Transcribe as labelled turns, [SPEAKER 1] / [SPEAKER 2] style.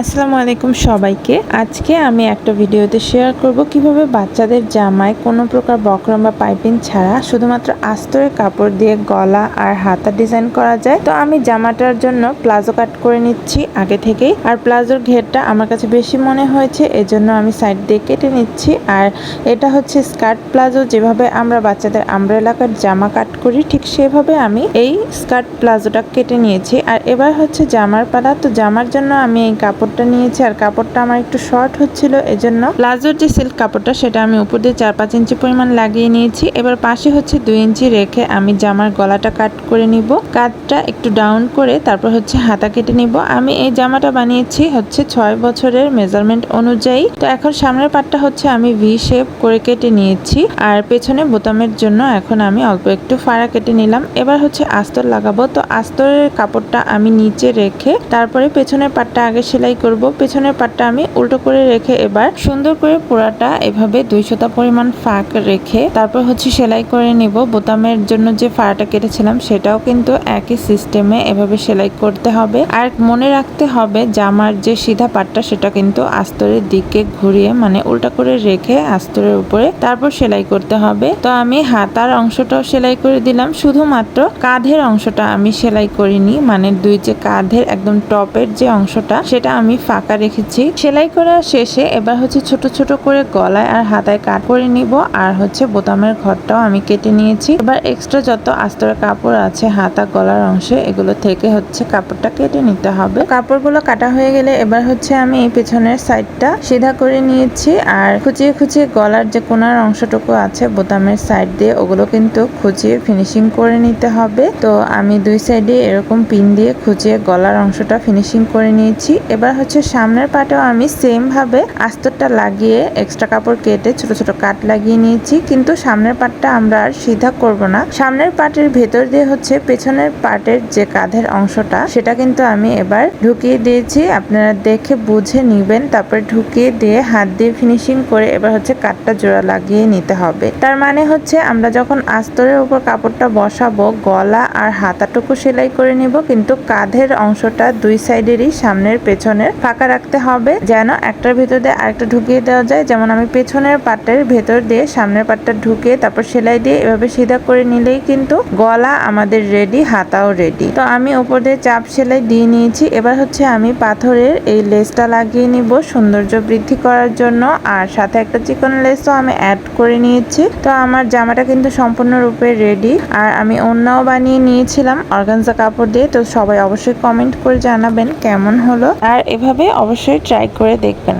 [SPEAKER 1] আসসালামু আলাইকুম সবাইকে। আজকে আমি একটা ভিডিওতে শেয়ার করব কীভাবে বাচ্চাদের জামায় কোনো প্রকার বকরম বা পাইপিং ছাড়া শুধুমাত্র আস্তরের কাপড় দিয়ে গলা আর হাতা ডিজাইন করা যায়। তো আমি জামাটার জন্য প্লাজো কাট করে নিচ্ছি আগে থেকেই। আর প্লাজোর ঘেরটা আমার কাছে বেশি মনে হয়েছে, এজন্য আমি সাইড দিয়ে কেটে নিচ্ছি। আর এটা হচ্ছে স্কার্ট প্লাজো, যেভাবে আমরা বাচ্চাদের আমরা এলাকার জামা কাট করি, ঠিক সেভাবে আমি এই স্কার্ট প্লাজোটা কেটে নিয়েছি। আর এবার হচ্ছে জামার পালা তো জামার জন্য আমি এই কাপড়টা নিয়েছি আর কাপড়টা আমার একটু শর্ট হচ্ছিল, এজন্য প্লাজোর যে সিল্ক কাপড়টা সেটা আমি উপর দিয়ে চার পাঁচ ইঞ্চি পরিমাণ লাগিয়ে নিয়েছি। এবার পাশে হচ্ছে দুই ইঞ্চি রেখে আমি জামার গলাটা কাট করে নিব। কাটটা একটু ডাউন করে তারপর হচ্ছে হাতা কেটে নিব। আমি এই জামাটা বানিয়েছি হচ্ছে ছয় বছরের মেজারমেন্ট অনুযায়ী। তো এখন সামনের পাটটা হচ্ছে আমি ভি শেপ করে কেটে নিয়েছি। আর পেছনে বোতামের জন্য এখন আমি অল্প একটু ফাড়া কেটে নিলাম। এবার হচ্ছে আস্তর লাগাবো। তো আস্তরের কাপড়টা আমি নিচে রেখে তারপরে পেছনের পাটটা আগে সেলাই করব। পেছনের পাটটা আমি উল্টো করে রেখে এবার সুন্দর করে পুরাটা এভাবে দুইশোটা পরিমাণ ফাঁক রেখে তারপর হচ্ছে সেলাই করে নিব। বোতামের জন্য যে ফাড়াটা কেটেছিলাম সেটাও কিন্তু একই সিস্টেমে এভাবে সেলাই করতে হবে। আর মনে রাখতে হবে, জামার যে সিধা পাটটা সেটা কিন্তু আস্তরের দিকে ঘুরিয়ে মানে উল্টা করে রেখে আস্তরের উপরে তারপর সেলাই করতে হবে। তো আমি হাতার অংশটাও সেলাই করে দিলাম। শুধুমাত্র কাঁধের অংশটা আমি সেলাই করিনি মানে দুই যে কাঁধের একদম টপের যে অংশটা সেটা আমি ফাঁকা রেখেছি। সেলাই করা শেষে এবার হচ্ছে ছোট ছোট করে গলায় আর হাতায় কাট করে নিব। আর হচ্ছে বোতামের ঘরটাও আমি কেটে নিয়েছি। এবার এক্সট্রা যত আস্তরের কাপড় আছে, হাতা, গলার অংশে, এগুলো থেকে হচ্ছে কাপড়টা কেটে নিতে হবে। কাপড়গুলো কাটা হয়ে গেলে এবার হচ্ছে আমি এই পেছনের সাইডটা সিধা করে নিয়েছি। আর খুচিয়ে খুচিয়ে গলার যে কোনার অংশটুকু আছে, বোতামের সাইড দিয়ে ওগুলো কিন্তু খুচিয়ে ফিনিশিং করে নিতে হবে। তো আমি দুই সাইডে এরকম পিন দিয়ে খুচিয়ে গলার অংশটা ফিনিশিং করে নিয়েছি। এবার হচ্ছে সামনের পাটেও আমি সেম ভাবে আস্তরটা লাগিয়ে এক্সট্রা কাপড় কেটে ছোট ছোট কাট লাগিয়ে নিয়েছি। কিন্তু সামনের পাটটা আমরা আর সিধা করব না। সামনের পাটের ভেতর দিয়ে হচ্ছে পেছনের পাটের যে কাঁধের অংশটা, সেটা কিন্তু আমি এবার ঢুকিয়ে দিয়েছি। আপনারা দেখে বুঝে নিবেন। তারপরে ঢুকিয়ে দিয়ে হাত দিয়ে ফিনিশিং করে এবার হচ্ছে কাঠটা জোড়া লাগিয়ে নিতে হবে। তার মানে হচ্ছে আমরা যখন আস্তরের উপর কাপড়টা বসাবো, গলা আর হাতাটুকু সেলাই করে নিব। কিন্তু কাঁধের অংশটা দুই সাইডেরই সামনের পেছনের ফাঁকা রাখতে হবে, যেন একটার ভেতর দিয়ে আরেকটা ঢুকিয়ে দেওয়া যায়। যেমন আমি পেছনের পাটের ভেতর দিয়ে সামনের পাটটা ঢুকিয়ে তারপর সেলাই দিয়ে এভাবে সিধা করে নিলেই কিন্তু গলা আমাদের রেডি হাতাও রেডি তো আমি উপর দিয়ে চাপ সেলাই দিয়ে নিয়েছি। এবার হচ্ছে আমি পাথরের এই লেসটা লাগিয়ে নিব সৌন্দর্য বৃদ্ধি করার জন্য। আর সাথে একটা চিকন লেসও আমি অ্যাড করে নিয়েছি। তো আমার জামাটা কিন্তু সম্পূর্ণরূপে রেডি আর আমি অন্যও বানিয়ে নিয়েছিলাম অর্গানজা কাপড় দিয়ে। তো সবাই অবশ্যই কমেন্ট করে জানাবেন কেমন হলো। আর এভাবে অবশ্যই ট্রাই করে দেখবেন।